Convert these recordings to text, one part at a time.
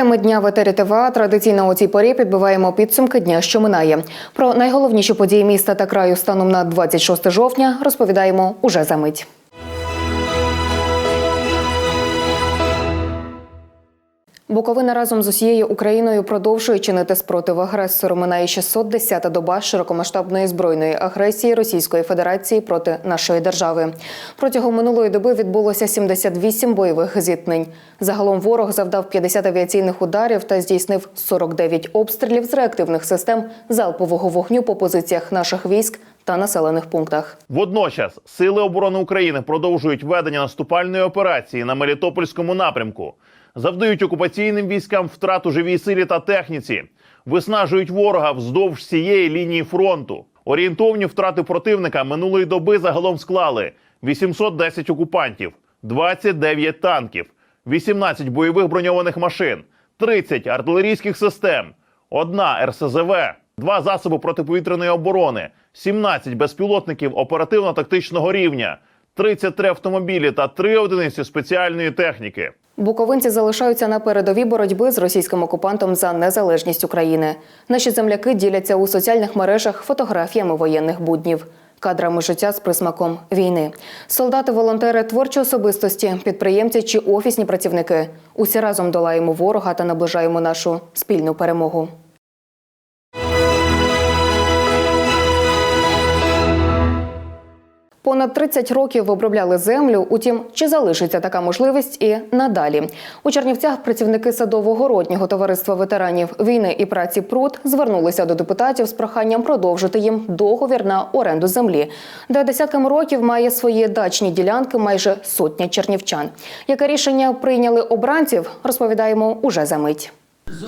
Теми дня в етері ТВА традиційно у цій порі підбиваємо підсумки дня, що минає. Про найголовніші події міста та краю станом на 26 жовтня розповідаємо уже за мить. Буковина разом з усією Україною продовжує чинити спротив агресору. Минає 610-та доба широкомасштабної збройної агресії Російської Федерації проти нашої держави. Протягом минулої доби відбулося 78 бойових зіткнень. Загалом ворог завдав 50 авіаційних ударів та здійснив 49 обстрілів з реактивних систем залпового вогню по позиціях наших військ та населених пунктах. Водночас сили оборони України продовжують ведення наступальної операції на Мелітопольському напрямку, завдають окупаційним військам втрат у живій силі та техніці, виснажують ворога вздовж всієї лінії фронту. Орієнтовні втрати противника минулої доби загалом склали 810 окупантів, 29 танків, 18 бойових броньованих машин, 30 артилерійських систем, одна РСЗВ, два засоби протиповітряної оборони, 17 безпілотників оперативно-тактичного рівня, 33 автомобілі та 3 одиниці спеціальної техніки. Буковинці залишаються на передовій боротьби з російським окупантом за незалежність України. Наші земляки діляться у соціальних мережах фотографіями воєнних буднів. Кадрами життя з присмаком війни. Солдати, волонтери, творчі особистості, підприємці чи офісні працівники. Усі разом долаємо ворога та наближаємо нашу спільну перемогу. Понад 30 років обробляли землю. Утім, чи залишиться така можливість і надалі? У Чернівцях працівники садово-городнього товариства ветеранів війни і праці пруд звернулися до депутатів з проханням продовжити їм договір на оренду землі, де десятками років має свої дачні ділянки майже сотня чернівчан. Яке рішення прийняли обранців, розповідаємо уже за мить.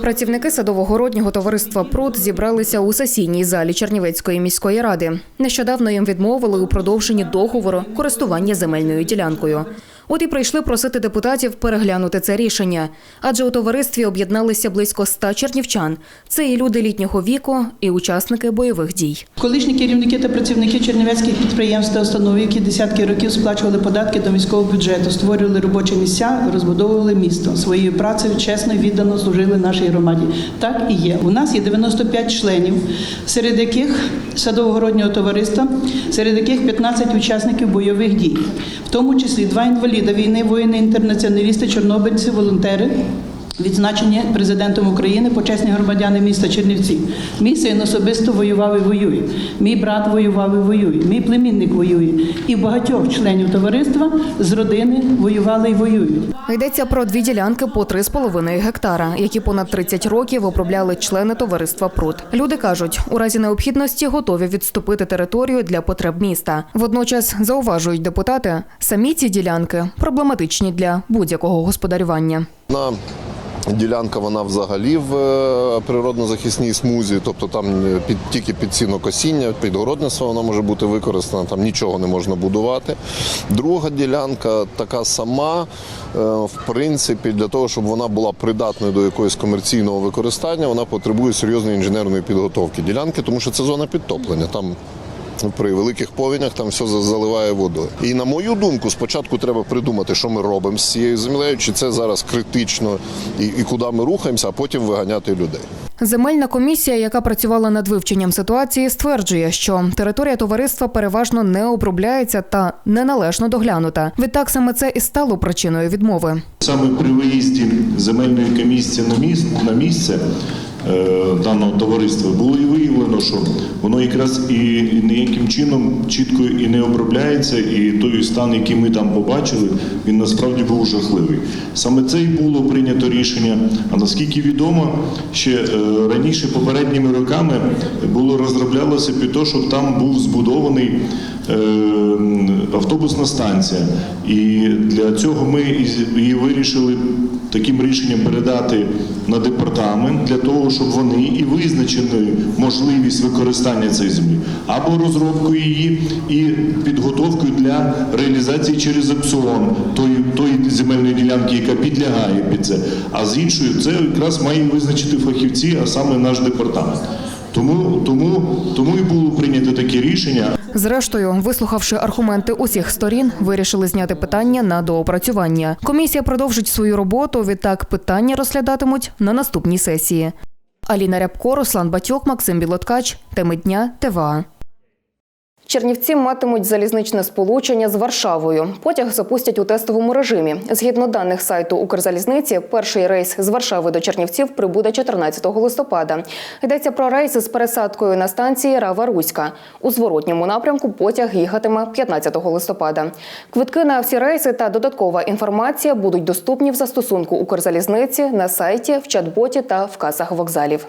Працівники садово-городнього товариства Пруд зібралися у сесійній залі Чернівецької міської ради. Нещодавно їм відмовили у продовженні договору користування земельною ділянкою. От і прийшли просити депутатів переглянути це рішення, адже у товаристві об'єдналися близько ста чернівчан. Це і люди літнього віку, і учасники бойових дій. Колишні керівники та працівники чернівецьких підприємств та установ, які десятки років сплачували податки до міського бюджету, створювали робочі місця, розбудовували місто. Своєю працею чесно і віддано служили нашій громаді. Так і є. У нас є 95 членів, серед яких садово-городнього товариства, серед яких 15 учасників бойових дій, в тому числі два інваліда війни, воїни, інтернаціоналісти, чорнобильці, волонтери. Відзначені президентом України почесні громадяни міста Чернівці. Мій син особисто воював і воює. Мій брат воював і воює. Мій племінник воює. І багатьох членів товариства з родини воювали і воюють. Йдеться про дві ділянки по 3,5 гектара, які понад 30 років обробляли члени товариства Пруд. Люди кажуть, у разі необхідності готові відступити територію для потреб міста. Водночас зауважують депутати, самі ці ділянки проблематичні для будь-якого господарювання. На Ділянка вона взагалі в е, природно-захисній смузі, тобто там е, під, тільки під сінокосіння, під городництво вона може бути використана, там нічого не можна будувати. Друга ділянка така сама, е, в принципі, для того, щоб вона була придатною до якогось комерційного використання, вона потребує серйозної інженерної підготовки ділянки, тому що це зона підтоплення. Там при великих повінях там все за- заливає водою. І на мою думку, спочатку треба придумати, що ми робимо з цією землею, чи це зараз критично і, і куди ми рухаємося, а потім виганяти людей. Земельна комісія, яка працювала над вивченням ситуації, стверджує, що територія товариства переважно не обробляється та неналежно доглянута. Відтак саме це і стало причиною відмови. Саме при виїзді земельної комісії на місце, на місце даного товариства було і виявлено, що воно якраз і ніяким чином чітко і не обробляється, і той стан, який ми там побачили, він насправді був жахливий. Саме це і було прийнято рішення. А наскільки відомо, ще е, раніше попередніми роками було розроблялося під те, щоб там був збудований е, автобусна станція. І для цього ми і вирішили таким рішенням передати на департамент для того, щоб вони і визначили можливість використання цієї землі або розробкою її і підготовкою для реалізації через аукціон тої, тої земельної ділянки, яка підлягає під це. А з іншою це якраз має визначити фахівці, а саме наш департамент. Тому, тому, тому і було таке рішення. Зрештою, вислухавши аргументи усіх сторін, вирішили зняти питання на доопрацювання. Комісія продовжить свою роботу. Відтак питання розглядатимуть на наступній сесії. Аліна Рябко, Руслан Батьок, Максим Білоткач. Теми дня ТВА. Чернівці матимуть залізничне сполучення з Варшавою. Потяг запустять у тестовому режимі. Згідно даних сайту Укрзалізниці, перший рейс з Варшави до Чернівців прибуде 14 листопада. Йдеться про рейс з пересадкою на станції Рава Руська. У зворотньому напрямку потяг їхатиме 15 листопада. Квитки на всі рейси та додаткова інформація будуть доступні в застосунку Укрзалізниці на сайті, в чат-боті та в касах вокзалів.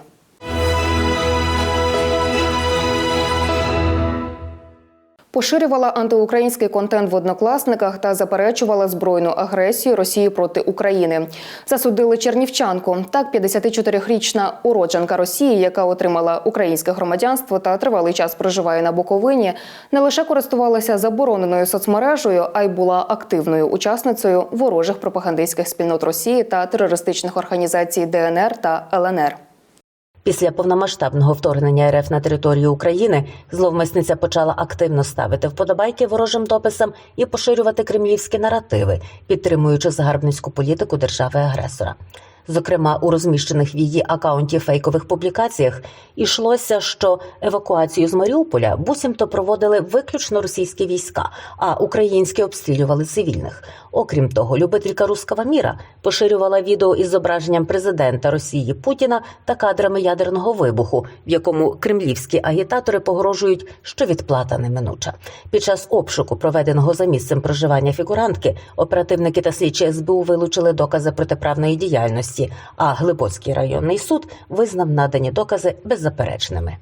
Поширювала антиукраїнський контент в однокласниках та заперечувала збройну агресію Росії проти України. Засудили чернівчанку. Так, 54-річна уродженка Росії, яка отримала українське громадянство та тривалий час проживає на Буковині, не лише користувалася забороненою соцмережею, а й була активною учасницею ворожих пропагандистських спільнот Росії та терористичних організацій ДНР та ЛНР. Після повномасштабного вторгнення РФ на територію України зловмисниця почала активно ставити вподобайки ворожим дописам і поширювати кремлівські наративи, підтримуючи загарбницьку політику держави-агресора. Зокрема, у розміщених в її акаунті фейкових публікаціях йшлося, що евакуацію з Маріуполя буцімто проводили виключно російські війська, а українські обстрілювали цивільних. Окрім того, любителька руского міра поширювала відео із зображенням президента Росії Путіна та кадрами ядерного вибуху, в якому кремлівські агітатори погрожують, що відплата неминуча. Під час обшуку, проведеного за місцем проживання фігурантки, оперативники та слідчі СБУ вилучили докази протиправної діяльності. А Глибоцький районний суд визнав надані докази беззаперечними.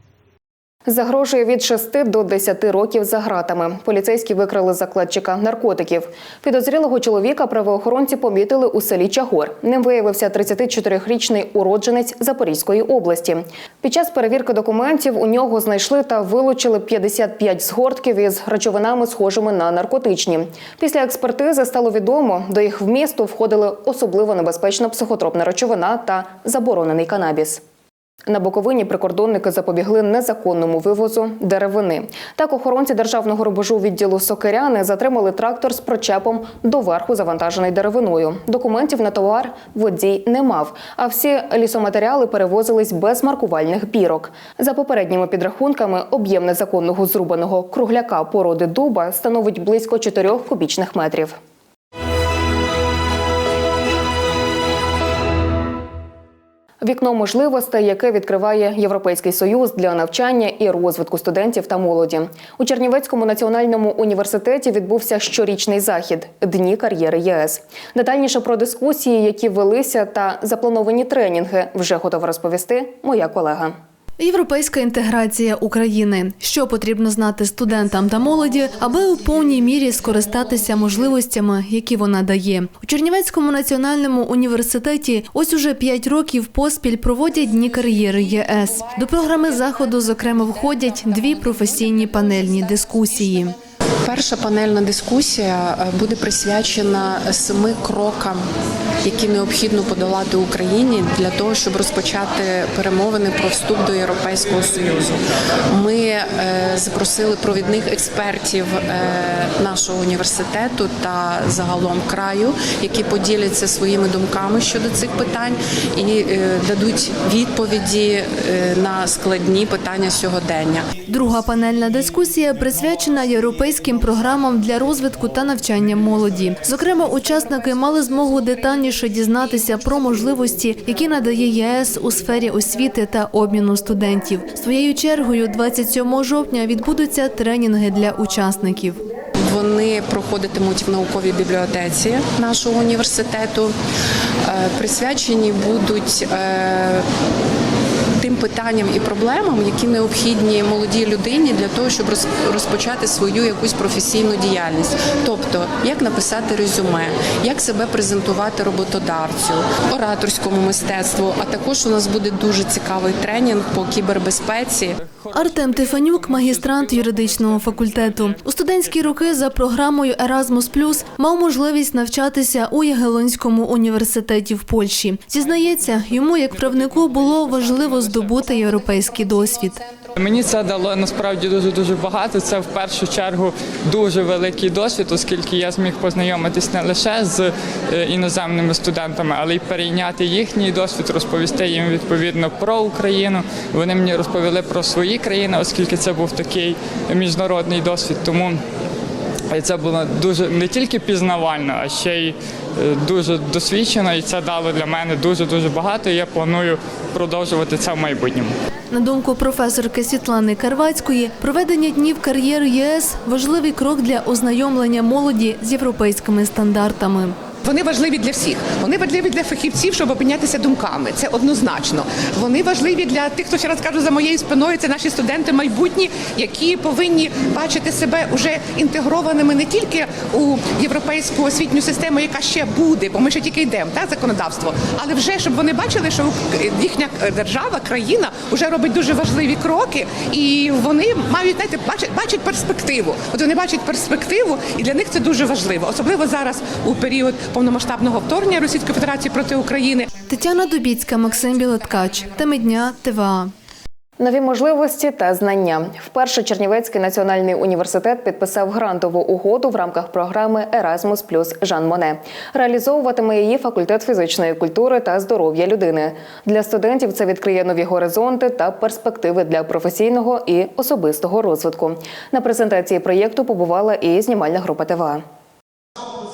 Загрожує від 6 до 10 років за ґратами. Поліцейські викрили закладчика наркотиків. Підозрілого чоловіка правоохоронці помітили у селі Чагор. Ним виявився 34-річний уродженець Запорізької області. Під час перевірки документів у нього знайшли та вилучили 55 згортків із речовинами, схожими на наркотичні. Після експертизи стало відомо, до їх вмісту входили особливо небезпечна психотропна речовина та заборонений канабіс. На Буковині прикордонники запобігли незаконному вивозу деревини. Так, охоронці державного рубежу відділу Сокиряни затримали трактор з причепом доверху завантажений деревиною. Документів на товар водій не мав, а всі лісоматеріали перевозились без маркувальних бірок. За попередніми підрахунками, об'єм незаконного зрубаного кругляка породи дуба становить близько 4 кубічних метрів. Вікно можливостей, яке відкриває Європейський союз для навчання і розвитку студентів та молоді. У Чернівецькому національному університеті відбувся щорічний захід Дні кар'єри ЄС. Детальніше про дискусії, які велися, та заплановані тренінги, вже готова розповісти моя колега. Європейська інтеграція України. Що потрібно знати студентам та молоді, аби у повній мірі скористатися можливостями, які вона дає. У Чернівецькому національному університеті ось уже п'ять років поспіль проводять дні кар'єри ЄС. До програми заходу, зокрема, входять дві професійні панельні дискусії. Перша панельна дискусія е, буде присвячена семи крокам, які необхідно подолати Україні для того, щоб розпочати перемовини про вступ до Європейського союзу. Ми е, запросили провідних експертів е, нашого університету та загалом краю, які поділяться своїми думками щодо цих питань і дадуть відповіді на складні питання сьогодення. Друга панельна дискусія присвячена європейським програмам для розвитку та навчання молоді. Зокрема, учасники мали змогу детальніше дізнатися про можливості, які надає ЄС у сфері освіти та обміну студентів. Своєю чергою, 27 жовтня відбудуться тренінги для учасників. Вони проходитимуть в науковій бібліотеці нашого університету. Е, Присвячені будуть е, питанням і проблемам, які необхідні молодій людині для того, щоб розпочати свою якусь професійну діяльність. Тобто, як написати резюме, як себе презентувати роботодавцю, ораторському мистецтву. А також у нас буде дуже цікавий тренінг по кібербезпеці. Артем Тифанюк, магістрант юридичного факультету. У студентські роки за програмою Erasmus+, мав можливість навчатися у Ягелонському університеті в Польщі. Зізнається, йому як правнику було важливо здобути здобути європейський досвід. Мені це дало насправді дуже дуже багато. Це в першу чергу дуже великий досвід, оскільки я зміг познайомитись не лише з е, іноземними студентами, але й перейняти їхній досвід, розповісти їм відповідно про Україну. Вони мені розповіли про свої країни, оскільки це був такий міжнародний досвід. Тому це було дуже не тільки пізнавально, а ще й дуже досвідчено, і це дало для мене дуже дуже багато. І я планую продовжувати це в майбутньому. На думку професорки Світлани Карвацької, проведення днів кар'єри ЄС важливий крок для ознайомлення молоді з європейськими стандартами. Вони важливі для всіх. Вони важливі для фахівців, щоб обмінятися думками. Це однозначно. Вони важливі для тих, хто ще раз кажу за моєю спиною. Це наші студенти майбутні, які повинні бачити себе уже інтегрованими не тільки у європейську освітню систему, яка ще буде, бо ми ще тільки йдемо, так законодавство, але вже щоб вони бачили, що їхня держава, країна вже робить дуже важливі кроки, і вони мають знаєте, бачать, бачать перспективу. От вони бачать перспективу, і для них це дуже важливо, особливо зараз у період повномасштабного вторгнення Російської Федерації проти України. Тетяна Дубіцька, Максим Білоткач. Теми дня ТВА. Нові можливості та знання. Вперше Чернівецький національний університет підписав грантову угоду в рамках програми Erasmus плюс Жан Моне. Реалізовуватиме її факультет фізичної культури та здоров'я людини. Для студентів це відкриє нові горизонти та перспективи для професійного і особистого розвитку. На презентації проєкту побувала і знімальна група ТВА.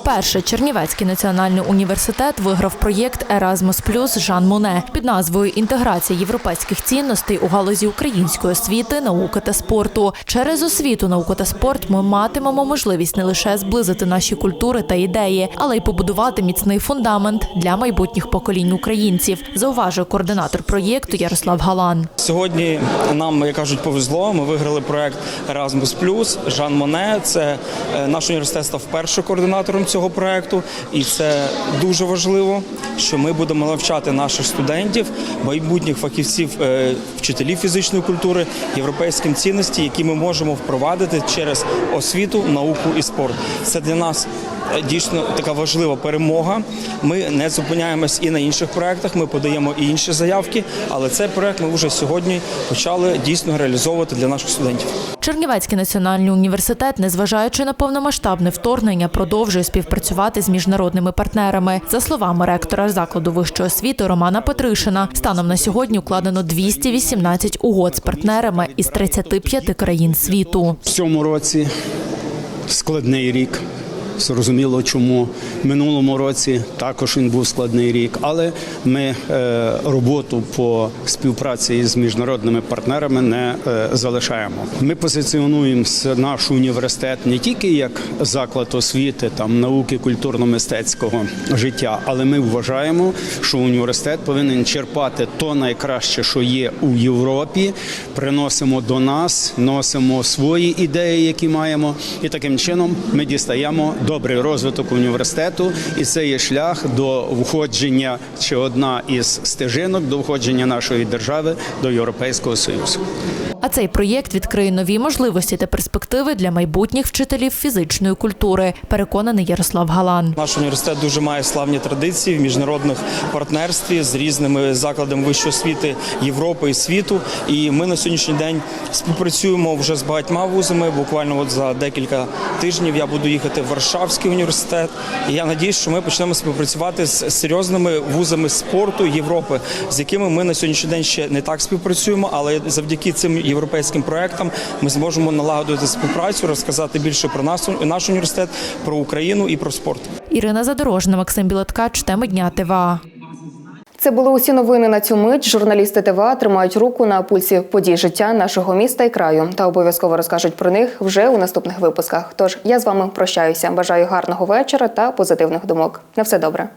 Перше Чернівецький національний університет виграв проєкт Erasmus Плюс Жан Моне під назвою Інтеграція європейських цінностей у галузі української освіти, науки та спорту. Через освіту, науку та спорт ми матимемо можливість не лише зблизити наші культури та ідеї, але й побудувати міцний фундамент для майбутніх поколінь українців. Зауважує координатор проєкту Ярослав Галан. Сьогодні нам, як кажуть, повезло. Ми виграли проект Erasmus+, Жан Моне. Це е, наш університет став першим координатором цього проекту, і це дуже важливо, що ми будемо навчати наших студентів, майбутніх фахівців, е, вчителів фізичної культури, європейським цінності, які ми можемо впровадити через освіту, науку і спорт. Це для нас. е, Дійсно така важлива перемога. Ми не зупиняємось і на інших проектах. Ми подаємо і інші заявки, але цей проект ми вже сьогодні почали дійсно реалізовувати для наших студентів. Чернівецький національний університет, незважаючи на повномасштабне вторгнення, продовжує співпрацювати з міжнародними партнерами. За словами ректора закладу вищої освіти Романа Петришина, станом на сьогодні укладено 218 угод з партнерами із 35 країн світу. В цьому році складний рік. Зрозуміло, чому в минулому році також він був складний рік, але ми е, роботу по співпраці з міжнародними партнерами не е, залишаємо. Ми позиціонуємо наш університет не тільки як заклад освіти, там науки, культурно-мистецького життя, але ми вважаємо, що університет повинен черпати то найкраще, що є у Європі. Приносимо до нас, носимо свої ідеї, які маємо, і таким чином ми дістаємо добрий розвиток університету, і це є шлях до входження чи одна із стежинок до входження нашої держави до Європейського союзу. А цей проєкт відкриє нові можливості та перспективи для майбутніх вчителів фізичної культури. Переконаний Ярослав Галан. Наш університет дуже має славні традиції в міжнародних партнерстві з різними закладами вищої освіти Європи і світу. І ми на сьогоднішній день співпрацюємо вже з багатьма вузами. Буквально от за декілька тижнів я буду їхати в Варшавський університет. І я надіюсь, що ми почнемо співпрацювати з серйозними вузами спорту Європи, з якими ми на сьогоднішній день ще не так співпрацюємо, але завдяки цим європейським проектам ми зможемо налагодити співпрацю, розказати більше про нас, наш університет, про Україну і про спорт. Ірина Задорожна, Максим Білоткач, теми дня ТВА. Це були усі новини на цю мить. Журналісти ТВА тримають руку на пульсі подій життя нашого міста і краю та обов'язково розкажуть про них вже у наступних випусках. Тож я з вами прощаюся. Бажаю гарного вечора та позитивних думок. На все добре.